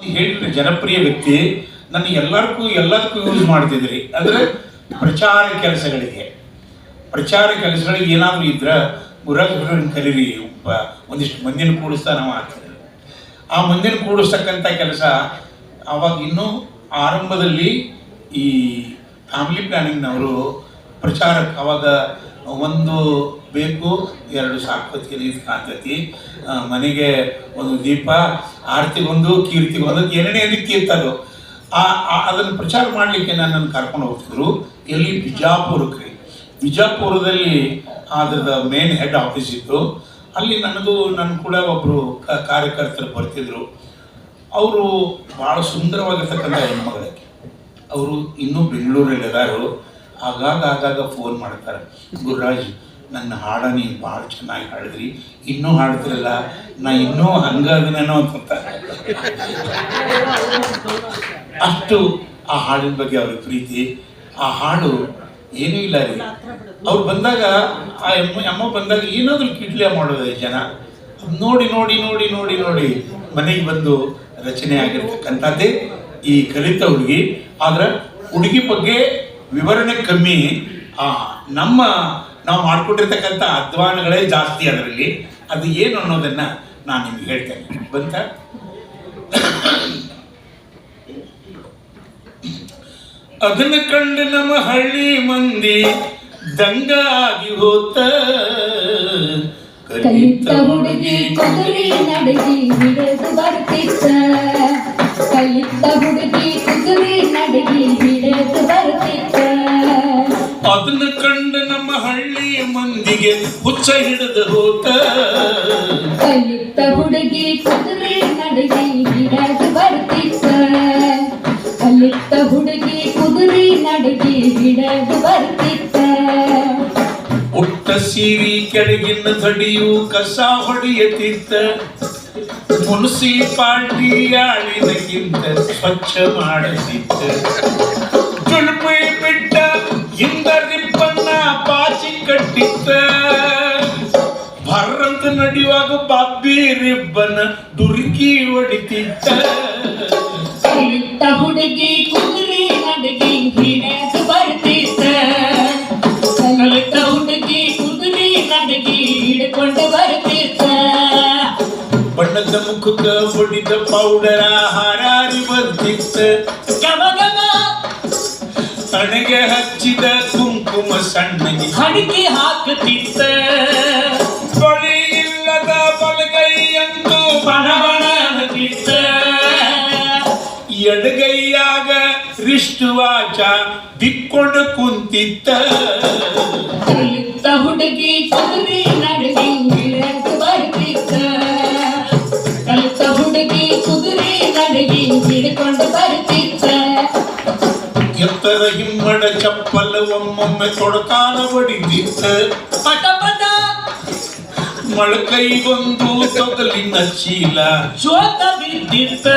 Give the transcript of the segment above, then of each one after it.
ಹೇಳಿದ ಜನಪ್ರಿಯ ವ್ಯಕ್ತಿ, ನನ್ನ ಎಲ್ಲರಿಗೂ, ಎಲ್ಲದಕ್ಕೂ ಯೂಸ್ ಮಾಡ್ತಿದ್ರಿ ಅಂದ್ರೆ ಪ್ರಚಾರ ಕೆಲಸಗಳಿಗೆ. ಪ್ರಚಾರ ಕೆಲಸಗಳಿಗೆ ಏನಾದರೂ ಇದ್ರೆ ಗುರಾಜ್ ಕರೀರಿ, ಒಬ್ಬ- ಒಂದಿಷ್ಟು ಮಂದಿನ ಕೂಡಿಸ್ತಾ ನಾವು ಆಗ್ತಿದ್ರು ಆ ಮಂದಿನ ಕೂಡಿಸ್ತಕ್ಕಂಥ ಕೆಲಸ ಅವಾಗ ಇನ್ನೂ ಆರಂಭದಲ್ಲಿ ಈ ಫ್ಯಾಮಿಲಿ ಪ್ಲಾನಿಂಗ್ನವರು ಪ್ರಚಾರಕ್ಕೆ ಅವಾಗ ಒಂದು ಬೇಕು, ಎರಡು ಸಾಕತಿ ರೀತಿ ಕಾಣ್ತೈತಿ ಮನೆಗೆ ಒಂದು ದೀಪ ಆರತಿಗೊಂದು ಕೀರ್ತಿಗೊಂದು ಎರಡನೇ ದಿನ ಆ ಅದನ್ನು ಪ್ರಚಾರ ಮಾಡಲಿಕ್ಕೆ ನನ್ನನ್ನು ಕರ್ಕೊಂಡು ಹೋಗ್ತಿದ್ರು. ಎಲ್ಲಿ ಬಿಜಾಪುರಕ್ಕೆ. ರೀ ಬಿಜಾಪುರದಲ್ಲಿ ಅದ್ರದ್ದು ಮೇನ್ ಹೆಡ್ ಆಫೀಸ್ ಇತ್ತು. ಅಲ್ಲಿ ನನ್ನದು ನನ್ನ ಕೂಡ ಒಬ್ಬರು ಕಾರ್ಯಕರ್ತರು ಬರ್ತಿದ್ರು. ಅವರು ಭಾಳ ಸುಂದರವಾಗಿರ್ತಕ್ಕಂಥ ಹೆಣ್ಮಗಳಿಗೆ ಅವರು ಇನ್ನೂ ಬೆಂಗಳೂರಲ್ಲಿ ಇದ್ದಾರೆ ಆಗಾಗ ಆಗಾಗ ಫೋನ್ ಮಾಡ್ತಾರೆ. ಗುರುರಾಜ್ ನನ್ನ ಹಾಡ ನೀವು ಭಾಳ ಚೆನ್ನಾಗಿ ಹಾಡಿದ್ರಿ. ಇನ್ನೂ ಹಾಡ್ತಿರಲ್ಲ? ನಾ ಇನ್ನೂ ಹಂಗಾದನೇನೋ ಅಂತ ಅಷ್ಟು ಆ ಹಾಡಿನ ಬಗ್ಗೆ ಅವ್ರಿಗೆ ಪ್ರೀತಿ. ಆ ಹಾಡು ಏನೂ ಇಲ್ಲ ರೀ. ಅವ್ರು ಬಂದಾಗ, ಆ ಎಮ್ಮ ಎಮ್ಮ ಬಂದಾಗ ಏನಾದರೂ ಕಿಡ್ಲೆ ಮಾಡೋದು ಜನ. ನೋಡಿ ನೋಡಿ ನೋಡಿ ನೋಡಿ ನೋಡಿ ಮನೆಗೆ ಬಂದು ರಚನೆ ಆಗಿರ್ತಕ್ಕಂಥದ್ದೇ ಈ ಕಲಿತ ಹುಡುಗಿ. ಆದ್ರೆ ಹುಡುಗಿ ಬಗ್ಗೆ ವಿವರಣೆ ಕಮ್ಮಿ. ಆ, ನಮ್ಮ ನಾವು ಮಾಡಿಕೊಂಡಿರ್ತಕ್ಕಂಥ ಅಧ್ವಾನಗಳೇ ಜಾಸ್ತಿ ಅದರಲ್ಲಿ. ಅದು ಏನು ಅನ್ನೋದನ್ನ ನಾನು ನಿಮ್ಗೆ ಹೇಳ್ತೇನೆ. ಬಂತ? ಅದನ್ನ ಕಂಡು ನಮ್ಮ ಹಳ್ಳಿ ಮಂದಿ ದಂಗ ಆಗಿ ಹೋತ ಕಲಿತ ಹುಡುಗಿ ನಡಗಿ ಹಿಡಿದು ಕಲಿತ ಹುಡುಗಿ ಮಂದಿಗೆ ಹುಚ್ಚ ಹಿಡಿದ ಹೋತ. ಕಲಿತ ಹುಡುಗಿ ಕುದುರೆ ನಡಗಿ ಹಿಡದು ಬರ್ತಿತ್ತ. ಕಲಿತ ಹುಡುಗಿ ಕುದುರೆ ನಡಗಿ ಹಿಡದು ಬರ್ತಿತ್ತ. ಉಟ್ಟ ಸೀರಿ ಕೆಳಗಿನ ತಡಿಯು ಕಸ ಹೊಡೆಯತಿತ್ತ. ಮುನ್ಸಿಪಾಲ್ಟಿ ಪಾಟಿಯಾಳಿನಗಿಂತ ಸ್ವಚ್ಛ ಮಾಡತಿತ್ತ ನಡಗಿ ಹಿಡ್ಕೊಂಡು ಬರ್ತಿತ್ತ ಬಣ್ಣದ ಮುಖಕ್ಕ ಬಡಿದ ಪೌಡರ ಹಾರಾರಿ ಬಂದಿತ್ತ ತನಗೆ ಹಚ್ಚಿದ ಕುಂಕುಮ ಸಣ್ಣಗೆ ಹಡಿಕೆ ಹಾಕುತ್ತಿತ್ತ ಬಳಿ ಇಲ್ಲದ ಬಲಗೈಯಂದು ಬಣ ಬಣ ನಗಿತ್ತ ಎಡಗೈಯಾಗ ರಿಷ್ಟುವಾಚ ಬಿಕ್ಕೊಂಡು ಕುಂತಿತ್ತ ಕಲಿತ ಹುಡುಗಿ ಕುದುರೆ ನಡಗಿ ಹಿಡಿದು ಬರ್ತಿತ್ತ ಕಲಿತ ಹುಡುಗಿ ಕುದುರೆ ನಡಗಿ ಹಿಡ್ಕೊಂಡು ಬರ್ತಿತ್ತ ಎತ್ತರ ಹಿಮ್ಮಡ ಚಪ್ಪಲ ಒಮ್ಮೊಮ್ಮೆ ತೊಡಕಾಲ ಬಡಿದಿತ್ತ ಪಟ ಪಟ ಮೊಳಕೈಗೊಂದು ತೊಗಲಿನ ಚೀಲ ಶೋಕ ಬಿದ್ದಿತ್ತ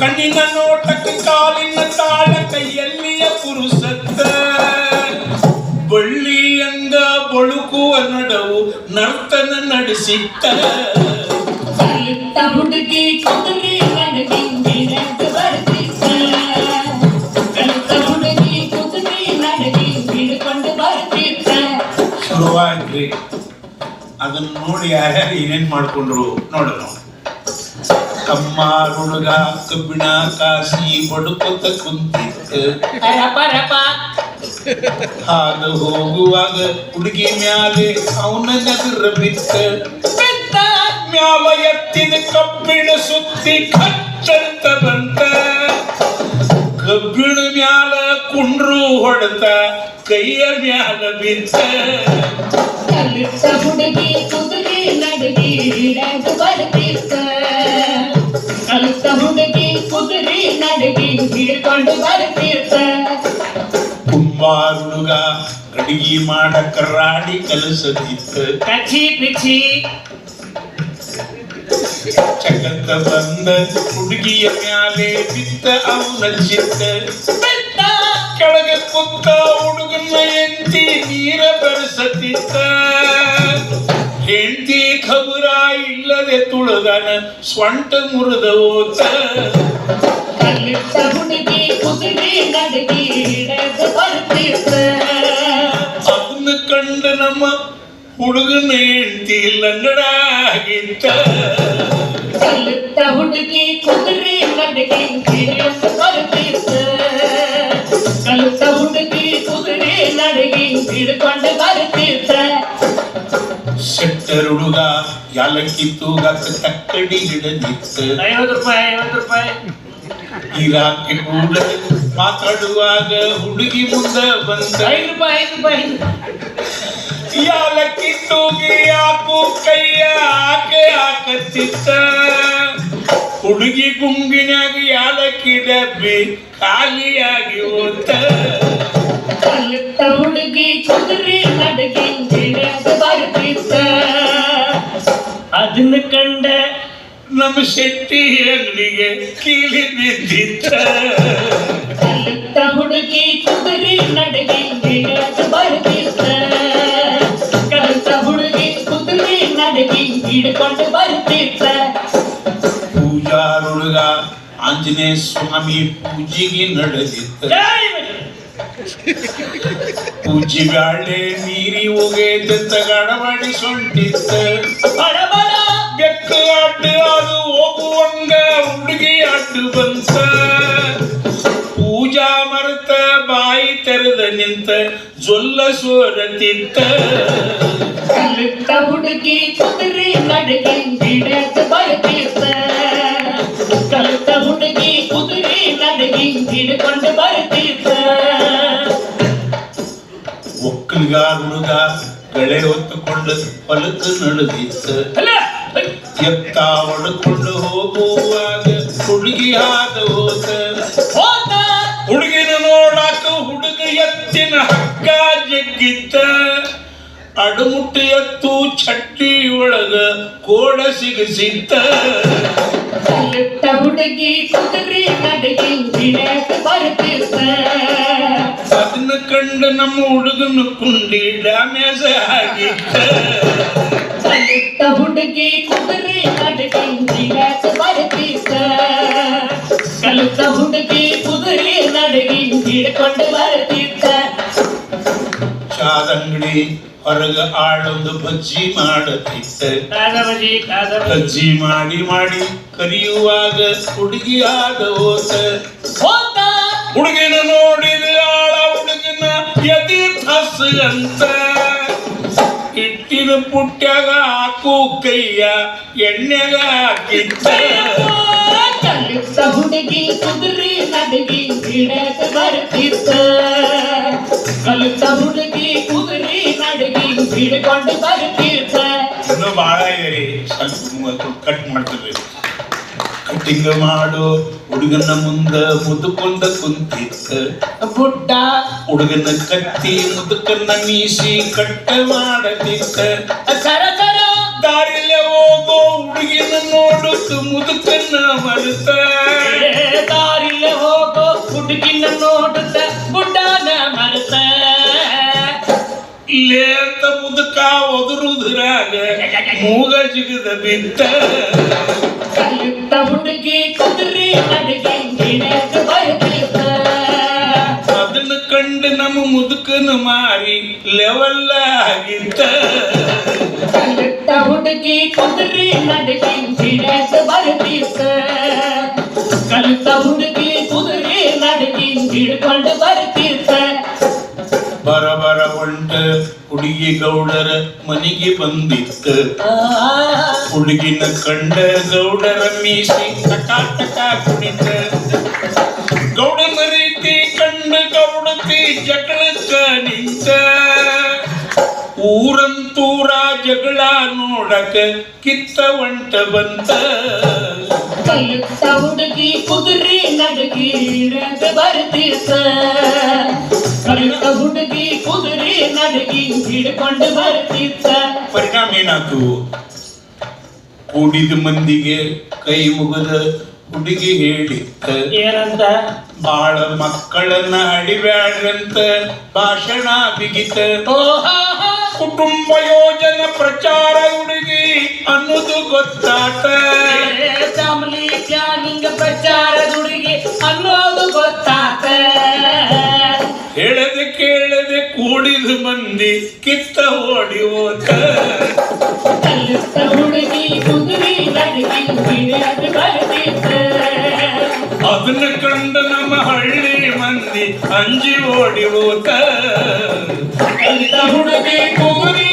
ಕಣ್ಣಿನ ನೋಟಕ್ಕೆ ಕಾಲಿನ ತಾಳ ಕೈಯಲ್ಲಿಯ ಬಳ್ಳಿಯಂಗ ಬಳುಕುವ ನಡವು ನರ್ತನ ನಡೆಸಿತ್ತ ಕಲಿತ ಹುಡುಗಿ ಕುದುರೆ ನಡಗಿ ಹಿಡಿದು ಬರ್ತಿತ್ತ ಕಲಿತ ಹುಡುಗಿ ಕುದುರೆ ನಡಗಿ ಹಿಡ್ಕೊಂಡು ಬರ್ತಿತ್ತ ಶುರುವಾಗ್ರಿ ಅದನ್ನ ನೋಡಿ ಯಾರ್ಯಾರು ಏನೇನ್ ಮಾಡ್ಕೊಂಡ್ರು ನೋಡೋಣ ಕಮ್ಮಾರ್ ಹುಡುಗ ಕಬ್ಬಿಣ ಕಾಸಿ ಬಡುಕೊತ ಕುಂತಿತ್ತ ರಪ ರಪ ಹಾದು ಹೋಗುವಾಗ ಹುಡುಗಿ ಮ್ಯಾಲೆ ಅವನ ನಗರ ಬಿತ್ತ ಬಿತ್ತ ಮ್ಯಾಲ ಎತ್ತಿದ ಕಬ್ಬಿಣ ಸುತ್ತಿ ಖಚ್ಚಂತ ಬಂತ ಕಬ್ಬಿಣ ಮ್ಯಾಲ ಕುಂಡ್ರು ಹೊಡೆತ ಕೈಯ ಮ್ಯಾಲ ಬಿತ್ತ ಕಲಿತ ಹುಡುಗಿ ಕುದುರೆ ನಡಗಿ ಹಿಡಿದು ಬರ್ತಿತ್ತ ಕಲಿತ ಹುಡುಗಿ ಕುದುರೆ ನಡಗಿ ಹಿಡ್ಕೊಂಡು ಬರ್ತಿತ್ತ ಕುಂಬಾರ ಹುಡುಗ ಅಡಿಗೆ ಮಾಡಕ ರಾಡಿ ಕಲಸದಿತ್ತ ಕಚಿ ಪಿಚಿ ಚಕಂತ ಬಂದ ಹುಡುಗಿಯ ಮ್ಯಾಲೆ ಬಿತ್ತ ಅವನ ಚಿತ್ತ ಬಿತ್ತ ಕೆಳಗೆ ಕುತ್ತ ಹುಡುಗನ ಎಂತಿ ನೀರ ಬೆರೆಸತಿತ್ತ ಹೆಂಡತಿ ಖಬರ ಇಲ್ಲದೆ ತುಳುದನ ಸ್ವಂಟ ಮುರಿದ ಓತ ಕಲಿತ ಹುಡುಗಿ ಕುದುರೆ ನಡಗಿ ಹಿಡದು ಬರ್ತಿತ್ತ ಅದನ್ನ ಕಂಡು ನಮ್ಮ ಹುಡುಗನ ಹೆಂಡತಿ ಲಂಗಡ ಆಗಿತ್ತ ಕಲಿತ ಹುಡುಗಿ ಕುದುರೆ ನಡಗಿ ಹಿಡಿದು ಬರ್ತಿತ್ತ ಕಲಿತ ಹುಡುಗಿ ಕುದುರೆ ನಡಗಿ ಹಿಡ್ಕೊಂಡು ಬರ್ತಿತ್ತ ಸೆಟ್ಟರ್ ಹುಡುಗ ಯಾಲಕ್ಕಿ ತೂಗಾಕ ತಕ್ಕಡಿ ಹಿಡದಿತ್ತ ಐವತ್ತು ರೂಪಾಯಿ ಐವತ್ತು ರೂಪಾಯಿ ಇರಾಕೆ ಕೂಡ ಮಾತಾಡುವಾಗ ಹುಡುಗಿ ಮುಂದ ಬಂದ ಐದು ರೂಪಾಯಿ ಐದು ರೂಪಾಯಿ ಯಾಲಕ್ಕಿ ತೂಗಿ ಹಾಕು ಕೈಯ ಆಕೆ ಹಾಕತ್ತಿತ್ತ ಹುಡುಗಿ ಗುಂಗಿನಾಗ ಯಾಲಕ್ಕಿ ಡಬ್ಬಿ ಖಾಲಿಯಾಗಿ ಹೋತ ತ ಹುಡುಗಿ ಕುದುರೆ ನಡಗಿ ಹಿಡಿದು ಬರ್ತಿತ್ತ ಅದನ್ನ ಕಂಡ ನಮ್ಮ ಶೆಟ್ಟಿ ಅಂಗಡಿಗೆ ಕೀಲಿ ಬಿದ್ದಿತ್ತ ಹುಡುಗಿ ಕುದುರೆ ನಡಗಿ ಹಿಡಿದು ಬರ್ತಿತ್ತ ಕಲಿತ ಹುಡುಗಿ ಕುದುರೆ ನಡಗಿ ಹಿಡ್ಕೊಂಡು ಬರ್ತಿತ್ತ ಪೂಜಾರ್ ಹುಡುಗ ಆಂಜನೇಯ ಸ್ವಾಮಿ ಪೂಜೆಗೆ ನಡೆದಿತ್ತ ಪೂಜಿ ಬ್ಯಾಳೆ ನೀರಿ ಹೋಗೇದಂತ ಗಡಬಡಿ ಸೊಂಟಿತ್ತ ಬಡ ಬಡ ಬೆಕ್ಕ ಅಡ್ಡು ಅದು ಹೋಗುವಂಗ ಹುಡುಗಿ ಅಡ್ಡು ಬಂತ ಪೂಜಾ ಮರೆತ ಬಾಯಿ ತೆರೆದ ನಿಂತ ಜೊಲ್ಲ ಸೋರತಿತ್ತ ಕಲಿತ ಹುಡುಗಿ ಕುದುರೆ ನಡಗಿ ಹಿಡಿದು ಬರ್ತಿತ್ತ ಕಲಿತ ಹುಡುಗಿ ಕುದುರೆ ನಡಗಿ ಹಿಡ್ಕೊಂಡು ಬರ್ತಿತ್ತ ಒಕ್ಕಲಿಗಾರ ಹುಡುಗ ಗಳೆ ಹೊತ್ತುಕೊಂಡು ಹೊಲಕ್ಕ ನಡೆದಿತ್ತ ಅಲ್ಲ ಎತ್ತ ಹೊಡ್ಕೊಂಡು ಹೋಗುವಾಗ ಹುಡುಗಿ ಹಾದ ಹೋತ ಹೋದ ಹುಡುಗ ಹಕ್ಕ ಜಗ್ಗಿತ್ತ ಅಡುಮುಟ್ಟು ಎತ್ತು ಚಟ್ಟಿ ಒಳಗ ಕೋಡ ಸಿಗಸಿತ್ತ ಕಲಿತ ಹುಡುಗಿ ಕುದುರೆ ನಡಗಿ ಅದನ್ನ ಕಂಡ ನಮ್ಮ ಹುಡುಗನ ಕುಂಡಿ ಡ್ಯಾಮೇಜ್ ಆಗಿತ್ತ ಕಲಿತ ಹುಡುಗಿ ಕುದುರೆ ನಡಗಿ ಬರ್ತಿತ್ತ ಕಲಿತ ಹುಡುಗಿ ಕುದುರೆ ನಡಗಿ ಹಿಡ್ಕೊಂಡು ಬರ್ತಿತ್ತ ಚಾದಂಗಡಿ ಹೊರಗ ಆಳೊಂದು ಬಜ್ಜಿ ಮಾಡತಿತ್ತ ಕಾದಬಜಿ ಕಾದಬಜಿ ಬಜ್ಜಿ ಮಾಡಿ ಮಾಡಿ ಕರಿಯುವಾಗ ಹುಡುಗಿ ಆದ ಹೋತ! ಹುಡುಗಿನ ನೋಡಿದ ಆಳ ಹುಡುಗಿನ ಎದಿ ಅಂತ ಹಿಟ್ಟಿನ ಪುಟ್ಟ್ಯಾಗ ಹಾಕು ಕೈಯ ಎಣ್ಣೆಗ ಹಾಕಿತ್ತ. ಕಲಿತ ಹುಡುಗಿ ಕುದುರಿ ನಡುಗಿ ಗಿಡಕ್ಕೆ ಬರ್ತಿತ್ತ. ಕಲಿತ ಹುಡುಗಿ ಕುದುರೆ ನಡಗಿ ಹಿಡ್ಕೊಂಡು ಬರ್ತಿತ್ತ ಇನ್ನು ಬಹಳ ಇದೆ ಸ್ವಲ್ಪ ಕಟ್ ಮಾಡ್ತೀವಿ ಕಟ್ಟಿಂಗ್ ಮಾಡು ಹುಡುಗನ ಮುಂದ ಮುದುಕೊಂಡ ಕುಂತಿತ್ತ ಬುಡ್ಡ ಹುಡುಗನ ಕತ್ತಿ ಮುದುಕನ್ನ ಮೀಸಿ ಕಟ್ಟ ಸರ ದಾರಿಲೆ ಹೋಗೋ ಹುಡುಗಿನ ನೋಡುತ್ತ ಮುದುಕನ್ನ ಮರುತ್ತ ಏ ದಾರಿಲೆ ಹೋಗೋ ಹುಡುಗಿನ ನೋಡುತ್ತ ಬುಡ್ಡನ ಮರೆತ. ಇಲ್ಲೇ ಅಂತ ಮುದುಕ ಒದರುದ್ರಾಗ ಮೂಗ ಜಿಗದ ಬಿತ್ತ ಕಲಿತ ಹುಡುಗಿ ಕುದುರೆ ನಡಗಿ ಹಿಡಿದು ಬರ್ತಿತ್ತ ಅದನ್ನ ಕಂಡು ನಮ್ಮ ಮುದುಕನ ಮಾರಿ ಲೆವೆಲ್ಲ ಆಗಿತ್ತ ಕಲಿತ ಹುಡುಗಿ ಕುದುರೆ ನಡಗಿ ಹಿಡಿದು ಬರ್ತಿತ್ತ ಕಲಿತ ಹುಡುಗಿ ಕುದುರೆ ನಡಗಿ ಹಿಡ್ಕೊಂಡು ಬರ್ತಿತ್ತ ಬರ ಬರ ಹೊಂಟ ಹುಡುಗಿ ಗೌಡರ ಮನೆಗೆ ಬಂದಿತ್ತ ಆ, ಹುಡುಗಿನ ಕಂಡ ಗೌಡರ ಮೀಸಿ ಟಕ ಟಕ ಕುಣಿತ ಗೌಡನ ರೀತಿ ಕಂಡ ಗೌಡತಿ ಜಗಳಕ್ಕ ನಿಂತ ಊರಂತೂರ ಜಗಳ ನೋಡಕ ಕಿತ್ತ ಒಂಟ ಬಂತ ಕಲಿತ ಹುಡುಗಿ ಕುದುರೆ ನಡಗಿ ಹಿಡಿದು ಬರ್ತಿತ್ತ ಕಲಿತ ಹುಡುಗಿ ಹಿಡ್ಕೊಂಡು ಬರ್ತಿತ್ತ ಪರಿಣಾಮ ಕೂಡಿದ ಮಂದಿಗೆ ಕೈ ಮುಗದ ಹುಡುಗಿ ಹೇಳಿತ್ತ ಏನಂತ? ಬಾಳ ಮಕ್ಕಳನ್ನ ಅಡಿಬ್ಯಾಡ್ರಂತ ಭಾಷಣ ಬಿಗಿತ. ಕುಟುಂಬ ಯೋಜನೆ ಪ್ರಚಾರ ಹುಡುಗಿ ಅನ್ನೋದು ಫ್ಯಾಮಿಲಿ ಪ್ಲಾನಿಂಗ್ ಪ್ರಚಾರ ಹುಡುಗಿ ಅನ್ನೋದು ಗೊತ್ತಾತ. ಕೂಡಿದ ಮಂದಿ ಕಿತ್ತ ಓಡಿ ಹೋತ ಅದನ್ನ ಕಂಡ ನಮ್ಮ ಹಳ್ಳಿ ಮಂದಿ ಅಂಜಿ ಓಡಿ ಹೋತ ಹುಡುಗಿ ಕುದುರೆ